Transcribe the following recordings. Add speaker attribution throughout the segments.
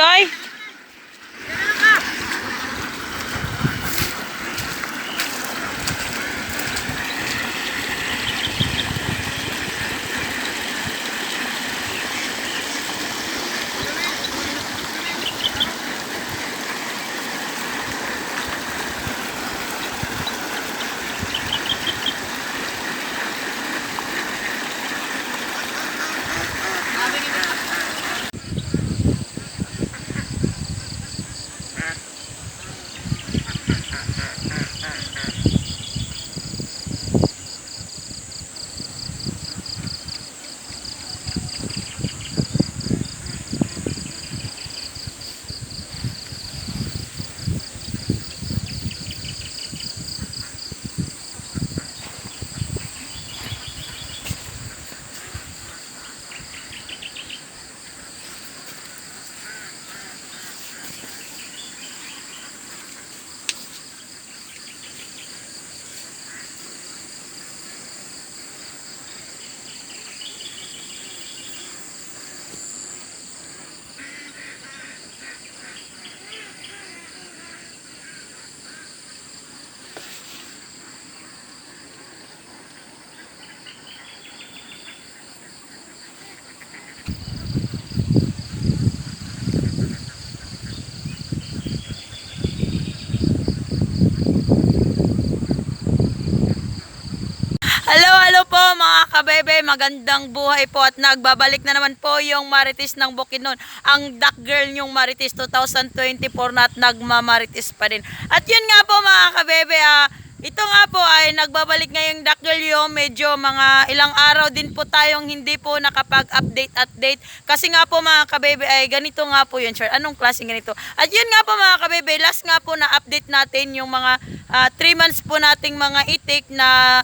Speaker 1: Toy? Magandang buhay po at nagbabalik na naman po yung Marites ng Bukidnon. Ang Duck Girl yung Marites 2024 na at nagmamarites pa rin. At yun nga po mga kabebe, ah, ito nga po ay nagbabalik ngayong Duck Girl yung medyo mga ilang araw din po tayong hindi po nakapag-update update. Kasi nga po mga kabebe ay ganito nga po yun, sir. Anong klaseng ganito? At yun nga po mga kabebe, last nga po na update natin yung mga 3 months po nating mga itik na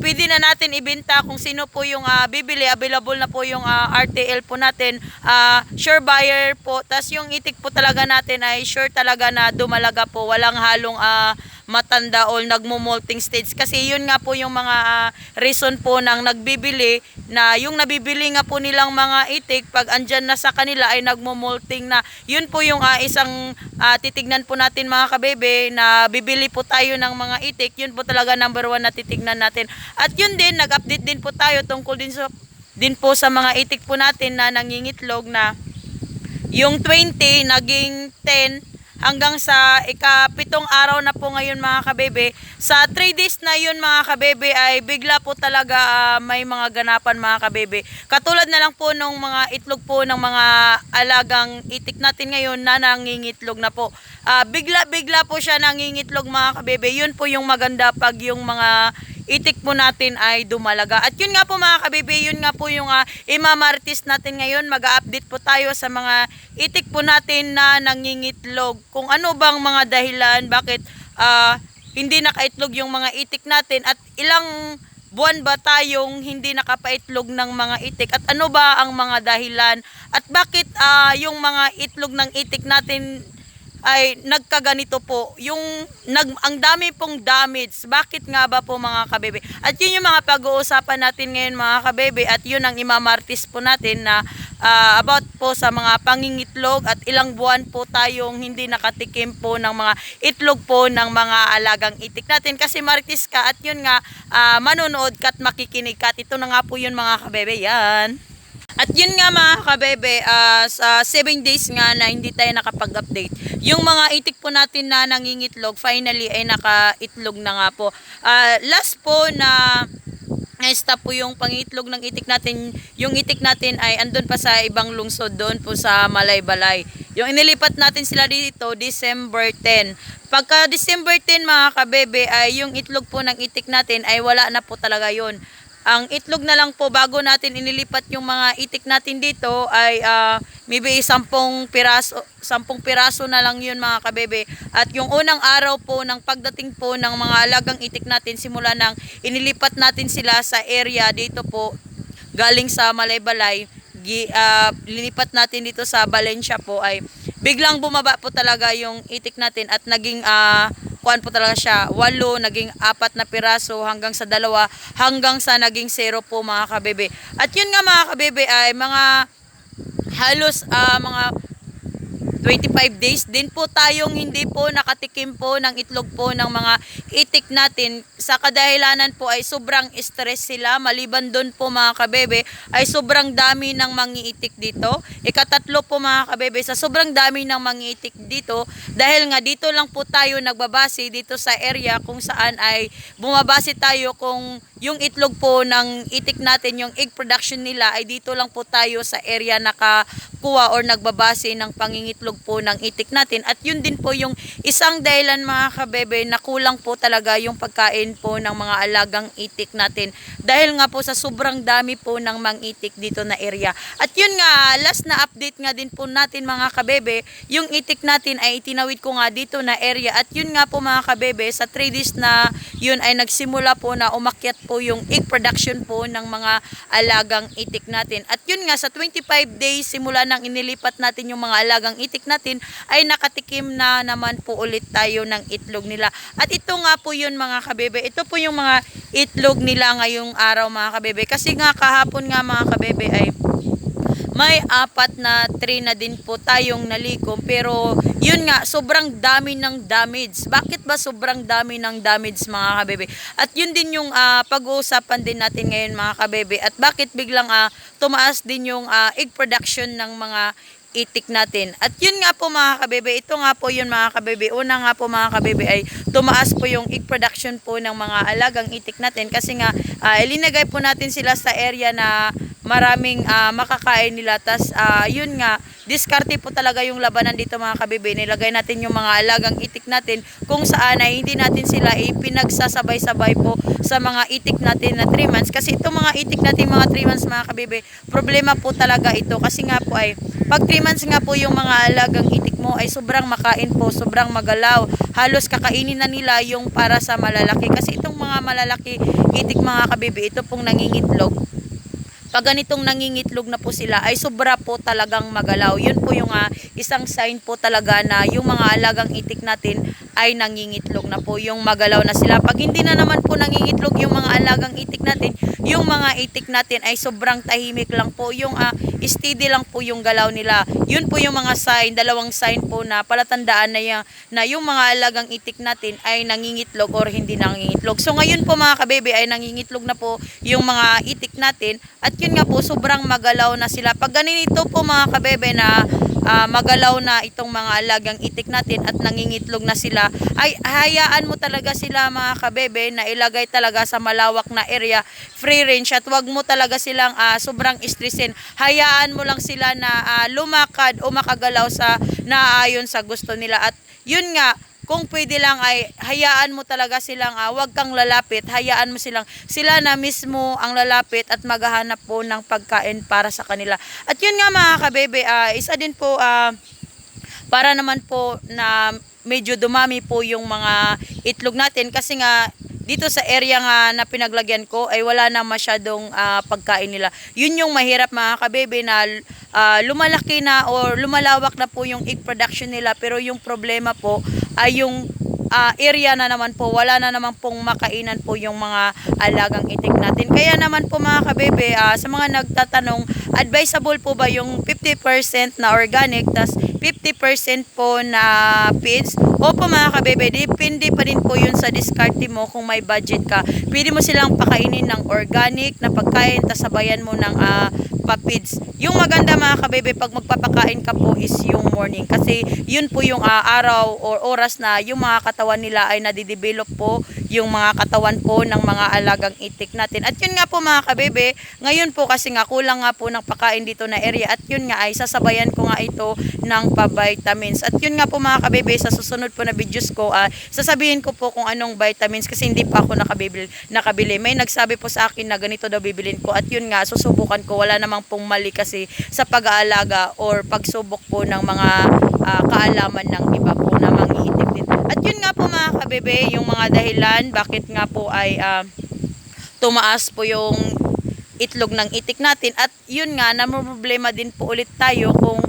Speaker 1: pwede na natin ibenta kung sino po yung ah, bibili. Available na po yung ah, RTL po natin. Ah, sure buyer po. Tapos yung itik po talaga natin ay sure talaga na dumalaga po. Walang halong ah, matanda o nagmo-molting stage. Kasi yun nga po yung mga ah, reason po ng nagbibili na yung nabibili nga po nilang mga itik pag andyan na sa kanila ay nagmo-molting na. Yun po yung ah, isang ah, titignan po natin mga kabebe na bibili po tayo ng mga itik. Yun po talaga number one na titignan natin. At yun din, nag-update din po tayo tungkol din sa din po sa mga itik po natin na nangingitlog na yung 20 naging 10 hanggang sa ikapitong araw na po ngayon mga kabebe. Sa 3 days na yun mga kabebe ay bigla po talaga ah, may mga ganapan mga kabebe. Katulad na lang po nung mga itlog po ng mga alagang itik natin ngayon na nangingitlog na po. Ah, bigla-bigla po siya nangingitlog mga kabebe. Yun po yung maganda pag yung mga itik po natin ay dumalaga. At yun nga po mga kabibi, yun nga po yung uh, imamartis natin ngayon. Mag-update po tayo sa mga itik po natin na nangingitlog. Kung ano bang mga dahilan, bakit ah, hindi nakaitlog yung mga itik natin at ilang buwan ba tayong hindi nakapaitlog ng mga itik at ano ba ang mga dahilan at bakit ah, yung mga itlog ng itik natin ay nagkaganito po. Yung nag, ang dami pong damage. Bakit nga ba po mga kabebe? At yun yung mga pag-uusapan natin ngayon mga kabebe at yun ang imamartis po natin na ah, about po sa mga pangingitlog at ilang buwan po tayong hindi nakatikim po ng mga itlog po ng mga alagang itik natin. Kasi martis ka at yun nga ah, manonood ka at makikinig ka. At ito na nga po yun mga kabebe. Yan. At yun nga mga kabebe, ah, sa 7 days nga na hindi tayo nakapag-update, yung mga itik po natin na nangingitlog, finally ay nakaitlog na nga po. Ah, last po na na-stop po yung pangitlog ng itik natin. Yung itik natin ay andun pa sa ibang lungsod doon po sa Malaybalay. Yung inilipat natin sila dito December 10. Pagka December 10 mga kabebe ay yung itlog po ng itik natin ay wala na po talaga yon ang itlog na lang po bago natin inilipat yung mga itik natin dito ay uh, maybe 10 piraso 10 piraso na lang yun mga kabebe. At yung unang araw po ng pagdating po ng mga alagang itik natin simula nang inilipat natin sila sa area dito po galing sa Malaybalay gi, ah, linipat natin dito sa Valencia po ay biglang bumaba po talaga yung itik natin at naging ah, kuan po talaga siya, walo, naging apat na piraso hanggang sa dalawa, hanggang sa naging zero po mga kabebe. At yun nga mga kabebe ay mga halos ah, mga 25 days din po tayong hindi po nakatikim po ng itlog po ng mga itik natin. Sa kadahilanan po ay sobrang stress sila. Maliban doon po mga kabebe ay sobrang dami ng mangiitik dito. Ikatatlo po mga kabebe sa sobrang dami ng mangiitik dito dahil nga dito lang po tayo nagbabase dito sa area kung saan ay bumabase tayo kung yung itlog po ng itik natin, yung egg production nila ay dito lang po tayo sa area nakakuha or nagbabase ng pangingitlog po ng itik natin. At yun din po yung isang dahilan mga kabebe na kulang po talaga yung pagkain po ng mga alagang itik natin. Dahil nga po sa sobrang dami po ng mangitik dito na area. At yun nga, last na update nga din po natin mga kabebe, yung itik natin ay itinawid ko nga dito na area. At yun nga po mga kabebe, sa 3 days na yun ay nagsimula po na umakyat po yung egg production po ng mga alagang itik natin. At yun nga, sa 25 days simula nang inilipat natin yung mga alagang itik natin, ay nakatikim na naman po ulit tayo ng itlog nila. At ito nga po yun mga kabebe, ito po yung mga itlog nila ngayong araw mga kabebe. Kasi nga kahapon nga mga kabebe ay may apat na tray na din po tayong nalikom. Pero yun nga sobrang dami ng damage. Bakit ba sobrang dami ng damage mga kabebe? At yun din yung ah, pag-uusapan din natin ngayon mga kabebe. At bakit biglang ah, tumaas din yung ah, egg production ng mga itik natin. At yun nga po mga kabebe, ito nga po yun mga kabebe. Una nga po mga kabebe ay tumaas po yung egg production po ng mga alagang itik natin kasi nga ah, ilinagay po natin sila sa area na maraming ah, makakain nila. Tas ah, yun nga, diskarte po talaga yung labanan dito mga kabebe. Nilagay natin yung mga alagang itik natin kung saan ay hindi natin sila ipinagsasabay-sabay po sa mga itik natin na 3 months. Kasi itong mga itik natin mga 3 months mga kabebe, problema po talaga ito. Kasi nga po ay, pag 3 months nga po yung mga alagang itik mo ay sobrang makain po, sobrang magalaw. Halos kakainin na nila yung para sa malalaki. Kasi itong mga malalaki itik mga kabebe, ito pong nangingitlog pag ganitong nangingitlog na po sila ay sobra po talagang magalaw. Yun po yung ah, isang sign po talaga na yung mga alagang itik natin ay nangingitlog na po. Yung magalaw na sila. Pag hindi na naman po nangingitlog yung mga alagang itik natin, yung mga itik natin ay sobrang tahimik lang po. Yung ah, steady lang po yung galaw nila. Yun po yung mga sign, dalawang sign po na palatandaan na yung, na yung mga alagang itik natin ay nangingitlog or hindi nangingitlog. So ngayon po mga kabebe ay nangingitlog na po yung mga itik natin at yun nga po sobrang magalaw na sila. Pag ganito po mga kabebe na ah, magalaw na itong mga alagang itik natin at nangingitlog na sila, ay hayaan mo talaga sila mga kabebe na ilagay talaga sa malawak na area, free range at wag mo talaga silang ah, sobrang stressin. Hayaan mo lang sila na ah, lumakad o makagalaw sa naayon sa gusto nila at yun nga kung pwede lang ay hayaan mo talaga silang ah, wag kang lalapit, hayaan mo silang sila na mismo ang lalapit at maghahanap po ng pagkain para sa kanila. At yun nga mga kabebe, ah, isa din po ah, para naman po na medyo dumami po yung mga itlog natin kasi nga dito sa area nga na pinaglagyan ko ay wala na masyadong ah, pagkain nila. Yun yung mahirap mga kabebe na ah, lumalaki na or lumalawak na po yung egg production nila pero yung problema po ay yung ah, area na naman po, wala na naman pong makainan po yung mga alagang itik natin. Kaya naman po mga kabebe, ah, sa mga nagtatanong, advisable po ba yung 50% na organic, tas 50% po na feeds? Opo mga kabebe, depende pa rin po yun sa diskarte mo kung may budget ka. Pwede mo silang pakainin ng organic na pagkain, tas sabayan mo ng ah, papids. Yung maganda mga kabebe, pag magpapakain ka po is yung morning. Kasi yun po yung ah, araw or oras na yung mga katawan nila ay nadidevelop po yung mga katawan po ng mga alagang itik natin. At yun nga po mga kabebe, ngayon po kasi nga kulang nga po ng pakain dito na area at yun nga ay sasabayan ko nga ito ng pa-vitamins. At yun nga po mga kabebe, sa susunod po na videos ko, ah, sasabihin ko po kung anong vitamins kasi hindi pa ako nakabibili. nakabili. May nagsabi po sa akin na ganito daw bibilin ko at yun nga, susubukan ko. Wala namang pong mali kasi sa pag-aalaga or pagsubok po ng mga ah, kaalaman ng iba po na mangiitim din. At yun kabebe, yung mga dahilan bakit nga po ay ah, tumaas po yung itlog ng itik natin at yun nga na problema din po ulit tayo kung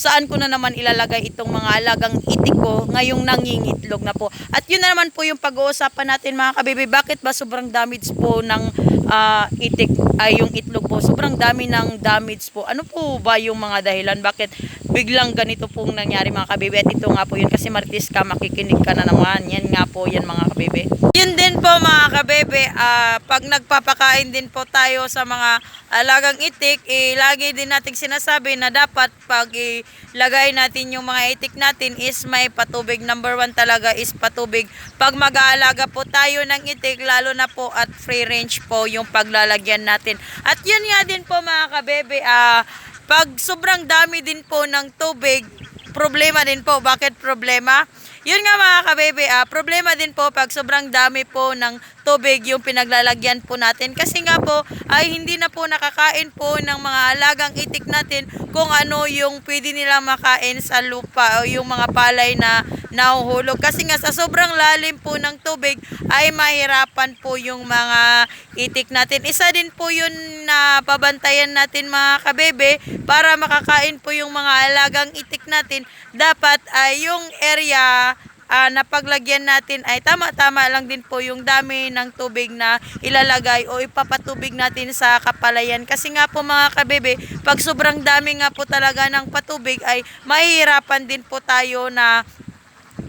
Speaker 1: saan ko na naman ilalagay itong mga alagang itik ko ngayong nangingitlog na po. At yun na naman po yung pag-uusapan natin mga kabibi, bakit ba sobrang damage po ng ah, itik ay yung itlog po? Sobrang dami ng damage po. Ano po ba yung mga dahilan? Bakit biglang ganito pong nangyari mga kabebe. At ito nga po yun kasi maritis ka, makikinig ka na naman. Yan nga po yan mga kabebe. Yun din po mga kabebe, ah, pag nagpapakain din po tayo sa mga alagang itik, eh, lagi din nating sinasabi na dapat pag ilagay natin yung mga itik natin is may patubig. Number one talaga is patubig. Pag mag-aalaga po tayo ng itik, lalo na po at free range po yung paglalagyan natin. At yun nga din po mga kabebe, ah, pag sobrang dami din po ng tubig, problema din po. Bakit problema? Yun nga mga kabebe, ah, problema din po pag sobrang dami po ng tubig yung pinaglalagyan po natin. Kasi nga po ay hindi na po nakakain po ng mga alagang itik natin kung ano yung pwede nilang makain sa lupa o yung mga palay na nahuhulog. Kasi nga sa sobrang lalim po ng tubig ay mahirapan po yung mga itik natin. Isa din po yun na pabantayan natin mga kabebe para makakain po yung mga alagang itik natin. Dapat ay yung area ah, na paglagyan natin ay tama-tama lang din po yung dami ng tubig na ilalagay o ipapatubig natin sa kapalayan. Kasi nga po mga kabebe, pag sobrang dami nga po talaga ng patubig ay mahihirapan din po tayo na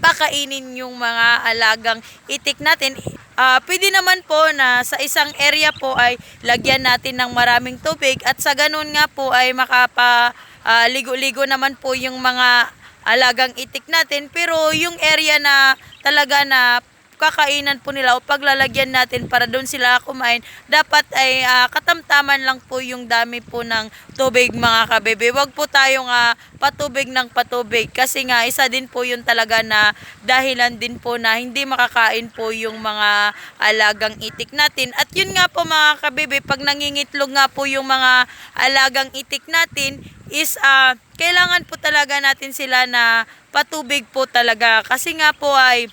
Speaker 1: pakainin yung mga alagang itik natin. Ah, pwede naman po na sa isang area po ay lagyan natin ng maraming tubig at sa ganun nga po ay makapa ah, ligo-ligo naman po yung mga alagang itik natin pero yung area na talaga na kakainan po nila o paglalagyan natin para doon sila kumain, dapat ay ah, katamtaman lang po yung dami po ng tubig mga kabebe. Huwag po tayong ah, patubig ng patubig kasi nga isa din po yun talaga na dahilan din po na hindi makakain po yung mga alagang itik natin. At yun nga po mga kabebe, pag nangingitlog nga po yung mga alagang itik natin is ah, kailangan po talaga natin sila na patubig po talaga kasi nga po ay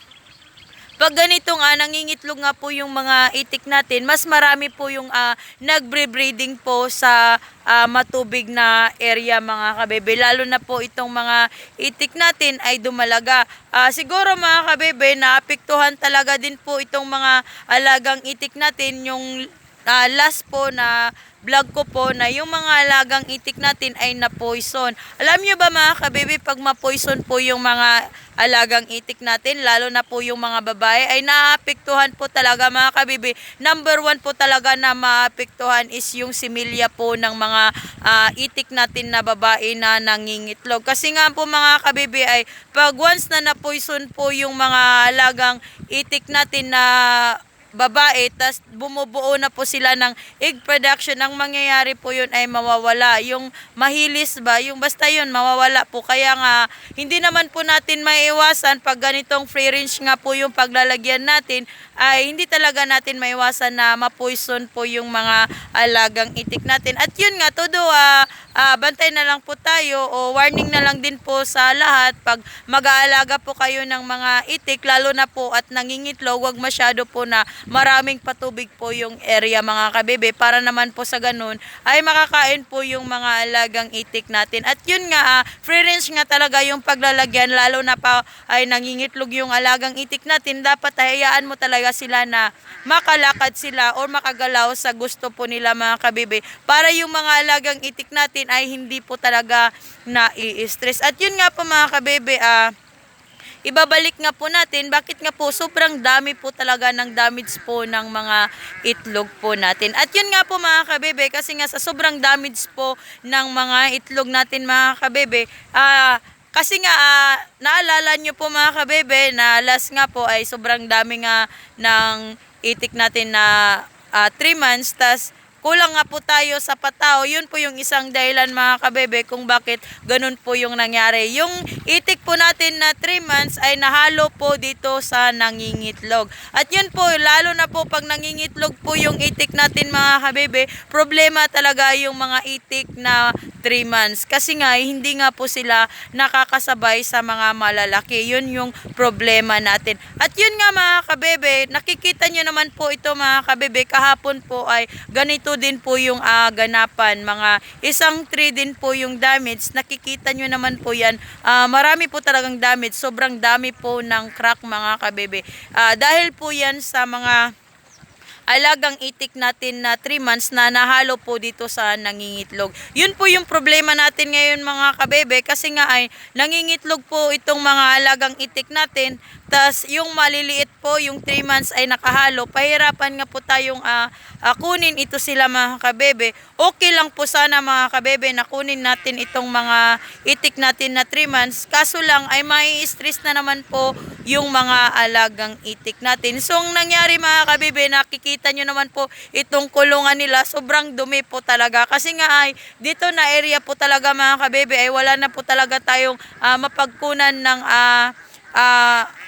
Speaker 1: pag ganito nga, nangingitlog nga po yung mga itik natin, mas marami po yung ah, nagbre-breeding po sa ah, matubig na area mga kabebe. Lalo na po itong mga itik natin ay dumalaga. Ah, siguro mga kabebe, naapektuhan talaga din po itong mga alagang itik natin yung ah, last po na vlog ko po na yung mga alagang itik natin ay na-poison. Alam nyo ba mga kabebe, pag ma-poison po yung mga alagang itik natin, lalo na po yung mga babae, ay naapektuhan po talaga mga kabebe. Number one po talaga na maapektuhan is yung similya po ng mga ah, itik natin na babae na nangingitlog. Kasi nga po mga kabebe ay pag once na na-poison po yung mga alagang itik natin na babae, tas bumubuo na po sila ng egg production, ang mangyayari po yun ay mawawala. Yung mahilis ba, yung basta yun, mawawala po. Kaya nga, hindi naman po natin maiiwasan pag ganitong free range nga po yung paglalagyan natin, ay hindi talaga natin maiwasan na ma-poison po yung mga alagang itik natin. At yun nga, todo ah, ah, bantay na lang po tayo o warning na lang din po sa lahat pag mag-aalaga po kayo ng mga itik, lalo na po at nangingitlog, wag masyado po na maraming patubig po yung area mga kabebe para naman po sa ganun ay makakain po yung mga alagang itik natin. At yun nga, ah, free range nga talaga yung paglalagyan lalo na pa ay nangingitlog yung alagang itik natin. Dapat hayaan mo talaga sila na makalakad sila or makagalaw sa gusto po nila mga kabebe para yung mga alagang itik natin ay hindi po talaga na-i-stress. At yun nga po mga kabebe, ah, ibabalik nga po natin, bakit nga po sobrang dami po talaga ng damage po ng mga itlog po natin. At yun nga po mga kabebe, kasi nga sa sobrang damage po ng mga itlog natin mga kabebe, ah, kasi nga, ah, naalala nyo po mga kabebe na last nga po ay sobrang dami nga ng itik natin na 3 months, tas kulang nga po tayo sa patao. Yun po yung isang dahilan mga kabebe kung bakit ganun po yung nangyari. Yung itik po natin na 3 months ay nahalo po dito sa nangingitlog. At yun po, lalo na po pag nangingitlog po yung itik natin mga kabebe, problema talaga yung mga itik na 3 months. Kasi nga, hindi nga po sila nakakasabay sa mga malalaki. Yun yung problema natin. At yun nga mga kabebe, nakikita nyo naman po ito mga kabebe, kahapon po ay ganito din po yung ah, ganapan. Mga isang tree din po yung damage. Nakikita nyo naman po yan. Ah, marami po talagang damage. Sobrang dami po ng crack mga kabebe. Ah, dahil po yan sa mga alagang itik natin na 3 months na nahalo po dito sa nangingitlog. Yun po yung problema natin ngayon mga kabebe kasi nga ay nangingitlog po itong mga alagang itik natin tas yung maliliit po, yung 3 months ay nakahalo, pahirapan nga po tayong ah, ah, kunin ito sila mga kabebe. Okay lang po sana mga kabebe na kunin natin itong mga itik natin na 3 months. Kaso lang ay may stress na naman po yung mga alagang itik natin. So ang nangyari mga kabebe, nakikita nyo naman po itong kulungan nila, sobrang dumi po talaga. Kasi nga ay dito na area po talaga mga kabebe ay wala na po talaga tayong ah, mapagkunan ng ah,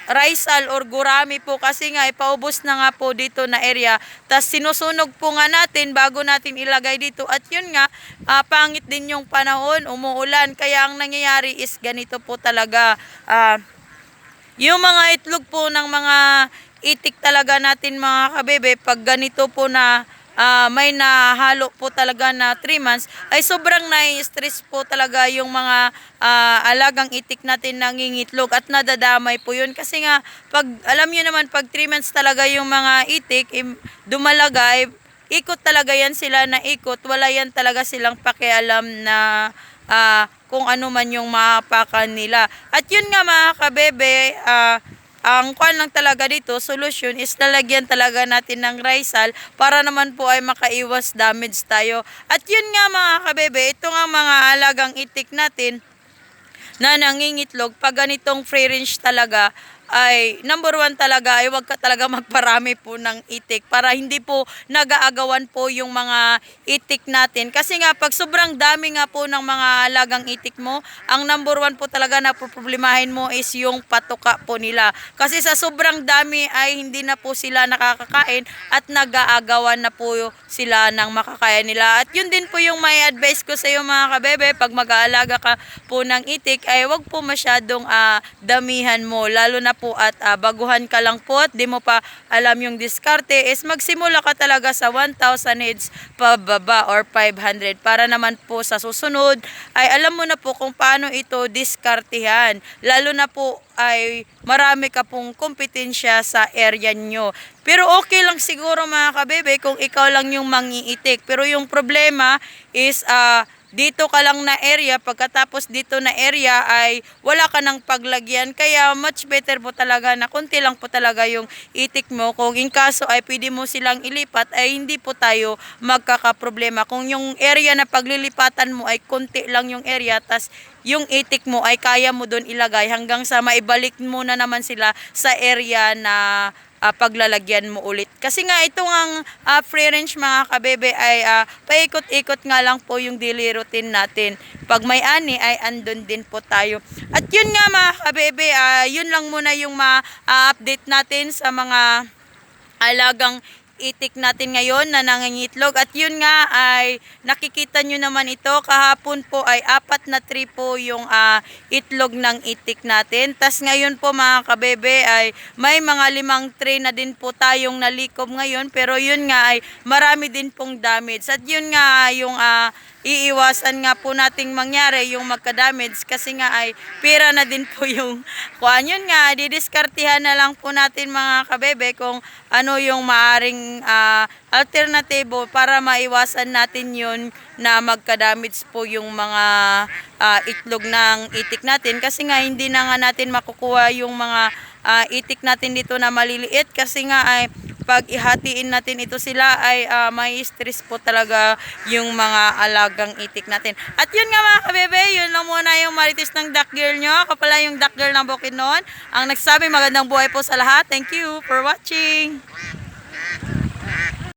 Speaker 1: Rizal or Gurami po kasi nga ipaubos na nga po dito na area. Tapos sinusunog po nga natin bago natin ilagay dito. At yun nga, ah, pangit din yung panahon, umuulan. Kaya ang nangyayari is ganito po talaga. ah, yung mga itlog po ng mga itik talaga natin mga kabebe, pag ganito po na ah, may nahalo po talaga na 3 months, ay sobrang nai-stress po talaga yung mga ah, alagang itik natin nangingitlog at nadadamay po yun. Kasi nga, pag, alam nyo naman, pag 3 months talaga yung mga itik, dumalagay, ikot talaga yan sila na ikot. Wala yan talaga silang pakialam na ah, kung ano man yung mapakan nila. At yun nga mga kabebe, ah, ang kwan lang talaga dito, solution is lalagyan talaga natin ng Rizal para naman po ay makaiwas damage tayo. At yun nga mga kabebe, ito nga mga alagang itik natin na nangingitlog, pag ganitong free range talaga, ay number one talaga ay wag ka talaga magparami po ng itik para hindi po nagaagawan po yung mga itik natin. Kasi nga pag sobrang dami nga po ng mga alagang itik mo, ang number one po talaga na problemahin mo is yung patuka po nila. Kasi sa sobrang dami ay hindi na po sila nakakakain at nagaagawan na po sila ng makakaya nila. At yun din po yung may advice ko sa iyo mga kabebe, pag mag-aalaga ka po ng itik ay wag po masyadong ah, damihan mo. Lalo na po at ah, baguhan ka lang po at di mo pa alam yung diskarte is magsimula ka talaga sa 1,000 heads pababa or 500 para naman po sa susunod ay alam mo na po kung paano ito diskartehan. Lalo na po ay marami ka pong kompetensya sa area nyo. Pero okay lang siguro mga kabebe kung ikaw lang yung mangiitik. Pero yung problema is ah, dito ka lang na area, pagkatapos dito na area ay wala ka ng paglagyan. Kaya much better po talaga na konti lang po talaga yung itik mo. Kung in kaso ay pwede mo silang ilipat ay hindi po tayo magkakaproblema. Kung yung area na paglilipatan mo ay konti lang yung area, tas yung itik mo ay kaya mo doon ilagay hanggang sa maibalik mo na naman sila sa area na ah, paglalagyan mo ulit. Kasi nga itong ang ah, free range mga kabebe ay ah, paikot-ikot nga lang po yung daily routine natin. Pag may ani ay andun din po tayo. At yun nga mga kabebe, ah, yun lang muna yung ma-update natin sa mga alagang itik natin ngayon na nangingitlog. At yun nga ay nakikita nyo naman ito. Kahapon po ay apat na tray po yung ah, itlog ng itik natin. Tas ngayon po mga kabebe ay may mga limang tray na din po tayong nalikom ngayon. Pero yun nga ay marami din pong damage. At yun nga yung ah, iiwasan nga po nating mangyari yung magka-damage kasi nga ay pera na din po yung kuan yun nga didiskartihan na lang po natin mga kabebe kung ano yung maaring ah, alternatibo para maiwasan natin yun na magka-damage po yung mga ah, itlog ng itik natin. Kasi nga hindi na nga natin makukuha yung mga ah, itik natin dito na maliliit kasi nga ay pag ihatiin natin ito sila ay ah, may stress po talaga yung mga alagang itik natin. At yun nga mga kabebe, yun lang muna yung marites ng duck girl nyo. Ako pala yung duck girl ng Bukidnon. Ang nagsabi magandang buhay po sa lahat. Thank you for watching.